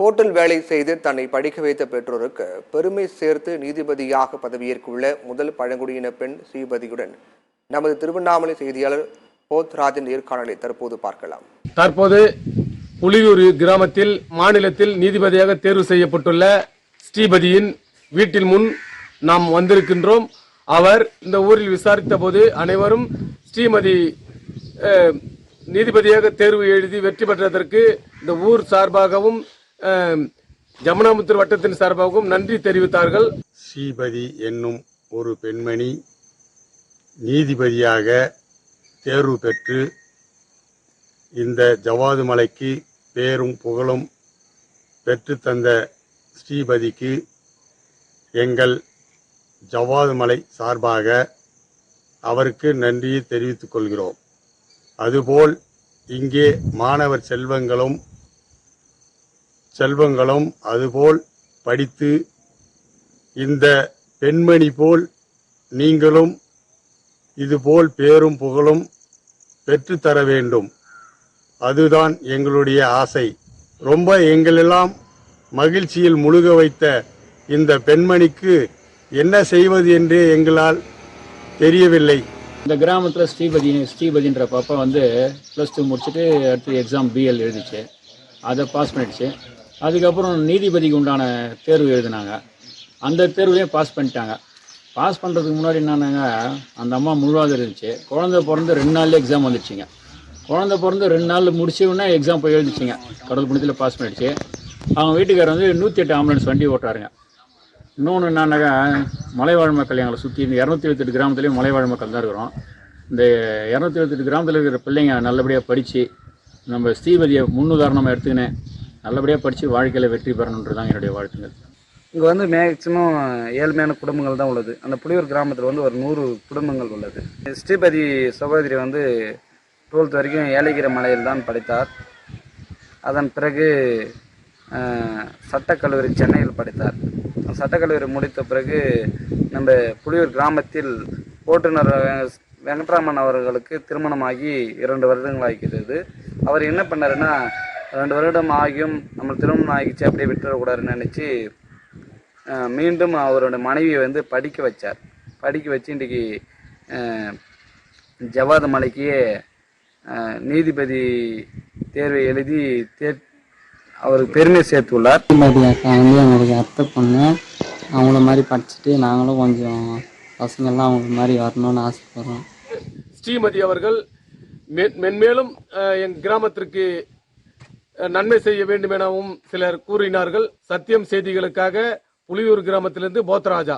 Hotel வேலை செய்து தன்னை படிக்க வைத்த பெற்றோருக்கு பெருமை சேர்த்து நீதிபதியாக பதவியேற்குள்ள முதல் பழங்குடியின பெண் ஸ்ரீபதியுடன் நமது திருவண்ணாமலை செய்தியாளர் போத்ராஜன் நேர்காணலை தற்போது பார்க்கலாம். தற்போது புலியூர் கிராமத்தில் மாநிலத்தில் நீதிபதியாக தேர்வு செய்யப்பட்டுள்ள ஸ்ரீபதியின் வீட்டின் முன் நாம் வந்திருக்கின்றோம். அவர் இந்த ஊரில் விசாரித்த போது அனைவரும் ஸ்ரீமதி நீதிபதியாக தேர்வு எழுதி வெற்றி பெற்றதற்கு இந்த ஊர் சார்பாகவும் ஜமுனாமுத்தூர் வட்டத்தின் சார்பாகவும் நன்றி தெரிவித்தார்கள். ஸ்ரீபதி என்னும் ஒரு பெண்மணி நீதிபதியாக தேர்வு பெற்று இந்த ஜவாது மலைக்கு பேரும் புகழும் பெற்று தந்த ஸ்ரீபதிக்கு எங்கள் ஜவாது மலை சார்பாக அவருக்கு நன்றியை தெரிவித்துக் கொள்கிறோம். அதுபோல் இங்கே மாணவர் செல்வங்களும் செல்வங்களும் அதுபோல் படித்து இந்த பெண்மணி போல் நீங்களும் இதுபோல் பேரும் புகழும் பெற்றுத்தர வேண்டும். அதுதான் எங்களுடைய ஆசை. ரொம்ப எங்களெல்லாம் மகிழ்ச்சியில் முழுக வைத்த இந்த பெண்மணிக்கு என்ன செய்வது என்று எங்களால் தெரியவில்லை. இந்த கிராமத்தில் ஸ்ரீபதி ஸ்ரீபதின்ற பாப்பா வந்து ப்ளஸ் டூ முடிச்சுட்டு அடுத்து எக்ஸாம் பிஎல் எழுதிச்சு. அதை பாஸ் பண்ணிடுச்சு. அதுக்கப்புறம் நீதிபதிக்கு உண்டான தேர்வு எழுதினாங்க. அந்த தேர்வுலையும் பாஸ் பண்ணிட்டாங்க. பாஸ் பண்ணுறதுக்கு முன்னாடி என்னன்னாங்க அந்த அம்மா முழுவாக இருந்துச்சு. குழந்த பிறந்து ரெண்டு நாள்ல எக்ஸாம் வந்துச்சுங்க. குழந்த பிறந்து ரெண்டு நாள் முடிச்ச உடனே எக்ஸாம் போய் எழுதிச்சிங்க. கடல் புண்ணியத்தில் பாஸ் பண்ணிடுச்சு. அவங்க வீட்டுக்காரர் வந்து நூற்றி எட்டு ஆம்புலன்ஸ் வண்டி ஓட்டுறாருங்க. இன்னொன்று என்னன்னாக்கா மலைவாழ் மக்கள் எங்களை சுற்றி இந்த இரநூத்தி எழுபத்தெட்டு கிராமத்துலேயும் மலைவாழ் மக்கள் தான் இருக்கிறோம். இந்த இரநூத்தி எழுபத்தெட்டு கிராமத்தில் இருக்கிற பிள்ளைங்க நல்லபடியாக படித்து நம்ம ஸ்ரீபதியை முன்னுதாரணமாக எடுத்துக்கினேன் நல்லபடியாக படித்து வாழ்க்கையில் வெற்றி பெறணுன்றது தான் என்னுடைய வாழ்த்துங்கள் இங்கே வந்து மேக்சிமம் ஏழ்மையான குடும்பங்கள் தான் உள்ளது. அந்த புலியூர் கிராமத்தில் வந்து ஒரு நூறு குடும்பங்கள் உள்ளது. ஸ்ரீபதி சகோதரி வந்து டுவெல்த் வரைக்கும் ஏலகிரி மலையில் தான் படித்தார். அதன் பிறகு சட்டக்கல்லூரி சென்னையில் படித்தார். சட்டக்கல்லூரி முடித்த பிறகு நம்ம புலியூர் கிராமத்தில் ஓட்டுநர் வெங்கட்ராமன் அவர்களுக்கு திருமணமாகி இரண்டு வருடங்கள் ஆகிறது அவர் என்ன பண்ணாருன்னா ரெண்டு வருடம் ஆகியும் நம்ம திருமணம் ஆகிச்சு அப்படியே விட்டுறக்கூடாதுன்னு நினச்சி மீண்டும் அவரோட மனைவியை வந்து படிக்க வச்சார். படிக்க வச்சு இன்றைக்கி ஜவாது மலைக்கு நீதிபதி தேர்வை எழுதி தே அவருக்கு பெருமை சேர்த்துள்ளார். ஸ்ரீமதி அக்கா வந்து எங்களுக்கு அத்தை பொண்ணு அவங்கள மாதிரி படிச்சுட்டு நாங்களும் கொஞ்சம் பசங்கள்லாம் அவங்கள மாதிரி வரணும்னு ஆசைப்படுறோம். ஸ்ரீமதி அவர்கள் மென்- மென்மேலும் என் கிராமத்திற்கு நன்மை செய்ய வேண்டும் எனவும் சிலர் கூறினார்கள். சத்தியம் செய்திகளுக்காக புலியூர் கிராமத்திலிருந்து போத்ராஜா.